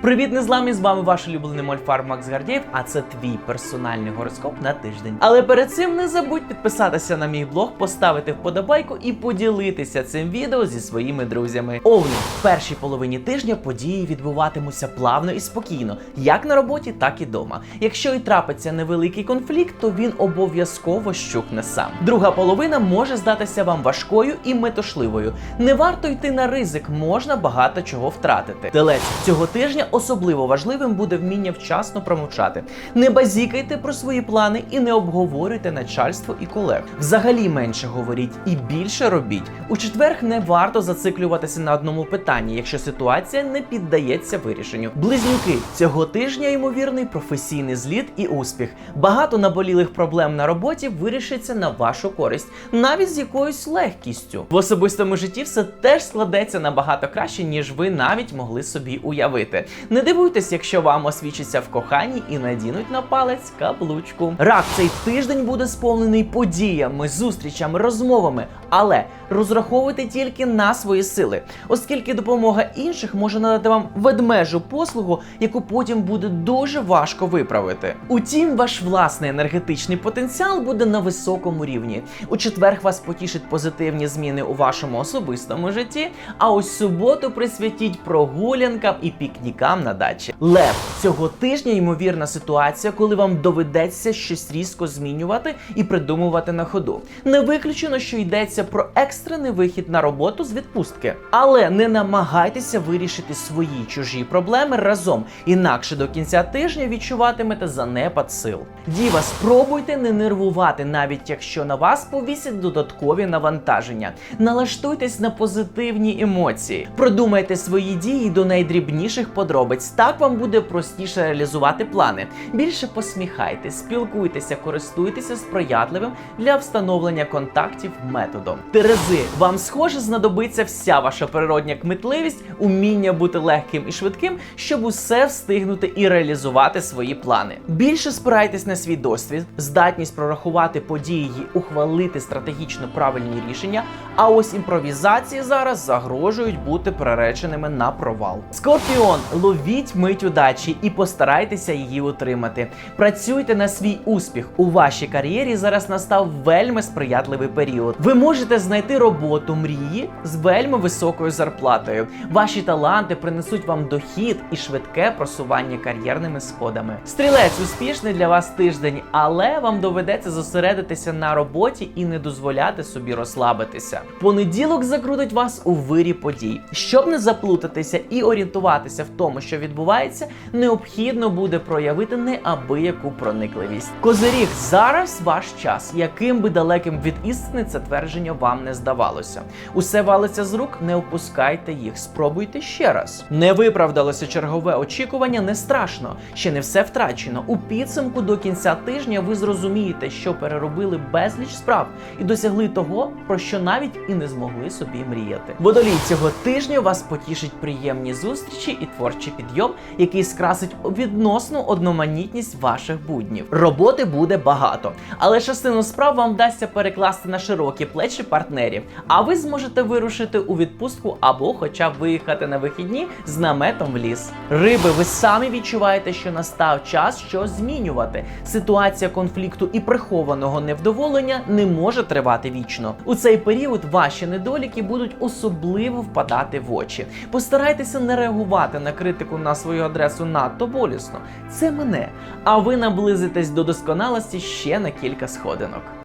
Привіт, незламні! З вами ваш улюблений мольфар Макс Гардієв, а це твій персональний гороскоп на тиждень. Але перед цим не забудь підписатися на мій блог, поставити вподобайку і поділитися цим відео зі своїми друзями. Овни, в першій половині тижня події відбуватимуться плавно і спокійно, як на роботі, так і дома. Якщо і трапиться невеликий конфлікт, то він обов'язково щухне сам. Друга половина може здатися вам важкою і метушливою. Не варто йти на ризик, можна багато чого втратити. Телець цього тижня особливо важливим буде вміння вчасно промовчати. Не базікайте про свої плани і не обговорюйте начальство і колег. Взагалі менше говоріть і більше робіть. У четвер не варто зациклюватися на одному питанні, якщо ситуація не піддається вирішенню. Близнюки цього тижня ймовірний професійний зліт і успіх. Багато наболілих проблем на роботі вирішиться на вашу користь, навіть з якоюсь легкістю. В особистому житті все теж складеться набагато краще, ніж ви навіть могли собі уявити. Не дивуйтесь, якщо вам освічиться в коханні і надінуть на палець каблучку. Рак цей тиждень буде сповнений подіями, зустрічами, розмовами, але розраховуйте тільки на свої сили, оскільки допомога інших може надати вам ведмежу послугу, яку потім буде дуже важко виправити. Утім, ваш власний енергетичний потенціал буде на високому рівні. У четвер вас потішать позитивні зміни у вашому особистому житті, а ось суботу присвятіть прогулянкам і пікнікам на дачі. Лев цього тижня ймовірна ситуація, коли вам доведеться щось різко змінювати і придумувати на ходу. Не виключено, що йдеться про екстрений вихід на роботу з відпустки, але не намагайтеся вирішити свої чужі проблеми разом, інакше до кінця тижня відчуватимете занепад сил. Діва, спробуйте не нервувати, навіть якщо на вас повісять додаткові навантаження. Налаштуйтесь на позитивні емоції, продумайте свої дії до найдрібніших подробиць. Так вам буде простіше реалізувати плани. Більше посміхайтесь, спілкуйтеся, користуйтеся сприятливим для встановлення контактів методом. Терези, вам схоже знадобиться вся ваша природня кмітливість, уміння бути легким і швидким, щоб усе встигнути і реалізувати свої плани. Більше спирайтесь на свій досвід, здатність прорахувати події і ухвалити стратегічно правильні рішення. А ось імпровізації зараз загрожують бути приреченими на провал. Скорпіон, ловіть мить удачі і постарайтеся її утримати. Працюйте на свій успіх. У вашій кар'єрі зараз настав вельми сприятливий період. Ви можете знайти роботу мрії з вельми високою зарплатою. Ваші таланти принесуть вам дохід і швидке просування кар'єрними сходами. Стрілець успішний для вас тиждень, але вам доведеться зосередитися на роботі і не дозволяти собі розслабитися. Понеділок закрутить вас у вирі подій. Щоб не заплутатися і орієнтуватися в тому, що відбувається, необхідно буде проявити неабияку проникливість. Козиріг, зараз ваш час, яким би далеким від істини це твердження вам не здавалося. Усе валиться з рук, не опускайте їх, спробуйте ще раз. Не виправдалося чергове очікування, не страшно, ще не все втрачено. У підсумку до кінця тижня ви зрозумієте, що переробили безліч справ і досягли того, про що навіть і не змогли собі мріяти. Водолій цього тижня вас потішить приємні зустрічі і творчий підйом, який скрасить відносну одноманітність ваших буднів. Роботи буде багато, але частину справ вам вдасться перекласти на широкі плечі партнерів. А ви зможете вирушити у відпустку або хоча б виїхати на вихідні з наметом в ліс. Риби, ви самі відчуваєте, що настав час щось змінювати. Ситуація конфлікту і прихованого невдоволення не може тривати вічно. У цей період ваші недоліки будуть особливо впадати в очі. Постарайтеся не реагувати на критику на свою адресу надто болісно. Це мене. А ви наблизитесь до досконалості ще на кілька сходинок.